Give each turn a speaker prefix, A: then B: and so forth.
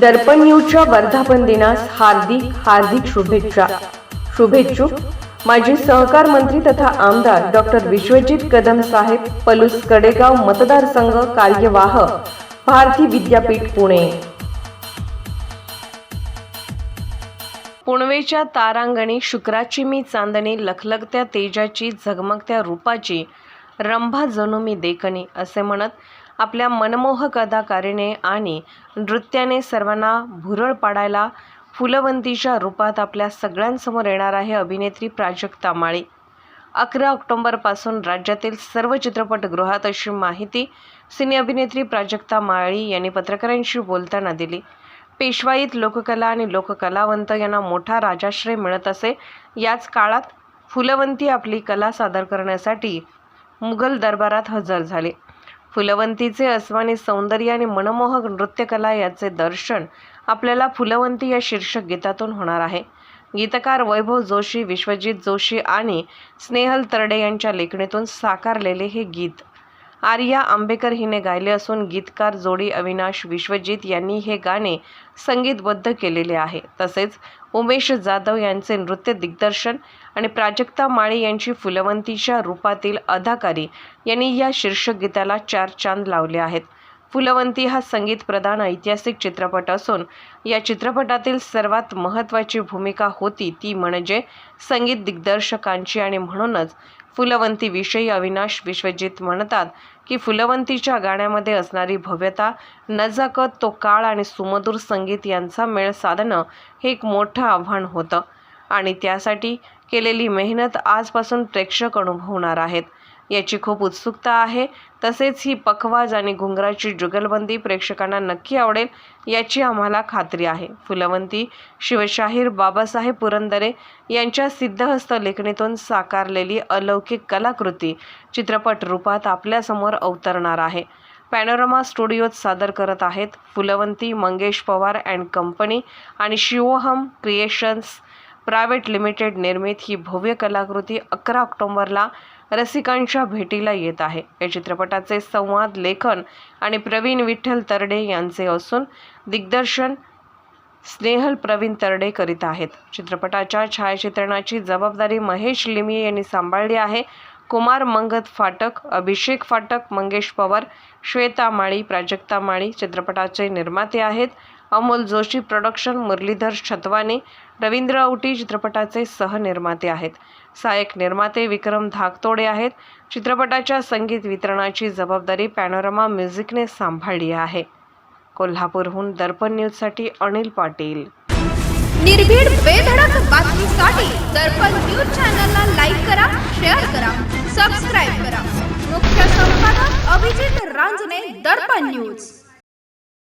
A: दर्पण न्यूजच्या वर्धापन दिनास हार्दिक हार्दिक शुभेच्छा. शुभेच्छुक माजी सहकार मंत्री तथा आमदार डॉक्टर विश्वजित कदम साहेब पलूस कडेगाव मतदारसंघ कार्यवाह भारती विद्यापीठ पुणे. पुणवेच्या तारांगणी शुक्राची मी चांदणी लखलखत्या तेजाची झगमगत्या रूपाची रंभा जणू मी देखणी असे म्हणत आपल्या मनमोहक अदाकारीने आणि नृत्याने सर्वांना भुरळ पाडायला फुलवंतीच्या रूपात आपल्या सगळ्यांसमोर येणार आहे अभिनेत्री प्राजक्ता माळी अकरा ऑक्टोंबरपासून राज्यातील सर्व चित्रपटगृहात अशी माहिती सिने अभिनेत्री प्राजक्ता माळी यांनी पत्रकारांशी बोलताना दिली. पेशवाईत लोककला आणि लोककलावंत यांना मोठा राजाश्रय मिळत असे याच काळात फुलवंती आपली कला सादर करण्यासाठी मुघल दरबारात हजर झाले. फुलवंतीचे अस्मानी सौंदर्य आणि मनमोहक नृत्यकला याचे दर्शन आपल्याला फुलवंती या शीर्षक गीतातून होणार आहे. गीतकार वैभव जोशी विश्वजित जोशी आणि स्नेहल तरडे यांच्या लेखणीतून साकारलेले हे गीत. आर्या आंबेकर हिने गायले असून गीतकार जोडी अविनाश विश्वजित यांनी हे गाणे संगीतबद्ध केलेले आहे. तसेच उमेश जाधव यांचे नृत्य दिग्दर्शन आणि प्राजक्ता माळी यांची फुलवंतीच्या रूपातील अदाकारी यांनी या शीर्षक गीताला चार चांद लावले आहेत. फुलवंती हा संगीत प्रधान ऐतिहासिक चित्रपट असून या चित्रपटातील सर्वात महत्त्वाची भूमिका होती ती म्हणजे संगीत दिग्दर्शकांची आणि म्हणूनच फुलवंतीविषयी अविनाश विश्वजित म्हणतात की फुलवंतीच्या गाण्यामध्ये असणारी भव्यता नजाकत तो काळ आणि सुमधुर संगीत यांचा मेळ साधणं हे एक मोठं आव्हान होतं. आणि त्यासाठी केलेली मेहनत आजपासून प्रेक्षक अनुभवणार आहेत. याची खूप उत्सुकता आहे. तसेच ही पखवाज आणि घुंगराची जुगलबंदी प्रेक्षकांना नक्की आवडेल याची आम्हाला खात्री आहे. फुलवंती शिवशाहीर बाबासाहेब पुरंदरे यांच्या सिद्धहस्त लेखणीतून साकारलेली अलौकिक कलाकृती चित्रपट रूपात आपल्यासमोर अवतरणार आहे. पॅनोरमा स्टुडिओत सादर करत आहेत फुलवंती मंगेश पवार अँड कंपनी आणि शिवोहम क्रिएशन्स प्रायव्हेट लिमिटेड निर्मित ही भव्य कलाकृती अकरा ऑक्टोंबरला रसिकांच्या भेटीला येत आहे. या चित्रपटाचे संवाद लेखन आणि प्रवीण विठ्ठल तरडे यांचे असून दिग्दर्शन स्नेहल प्रवीण तरडे करीत आहेत. चित्रपटाच्या छायाचित्रणाची जबाबदारी महेश लिमये यांनी सांभाळली आहे. कुमार मंगत फाटक अभिषेक फाटक मंगेश पवार श्वेता माळी प्राजक्ता माळी चित्रपटाचे निर्माते आहेत. अमोल जोशी प्रोडक्शन मुरलीधर छतवाने रवींद्र औटी चित्रपटाचे सहनिर्माते आहेत. सहाय्यक निर्माते विक्रम धाकतोडे आहेत. चित्रपटाच्या संगीत वितरणाची जबाबदारी पॅनोरमा म्युझिकने सांभाळली आहे. कोल्हापूरहून दर्पण न्यूजसाठी अनिल पाटील.
B: निर्भीड बेधडक बातमीसाठी दर्पण न्यूज चॅनलला लाईक करा शेअर करा सबस्क्राईब करा. मुख्य संपादक अभिजित रांजने दर्पण न्यूज.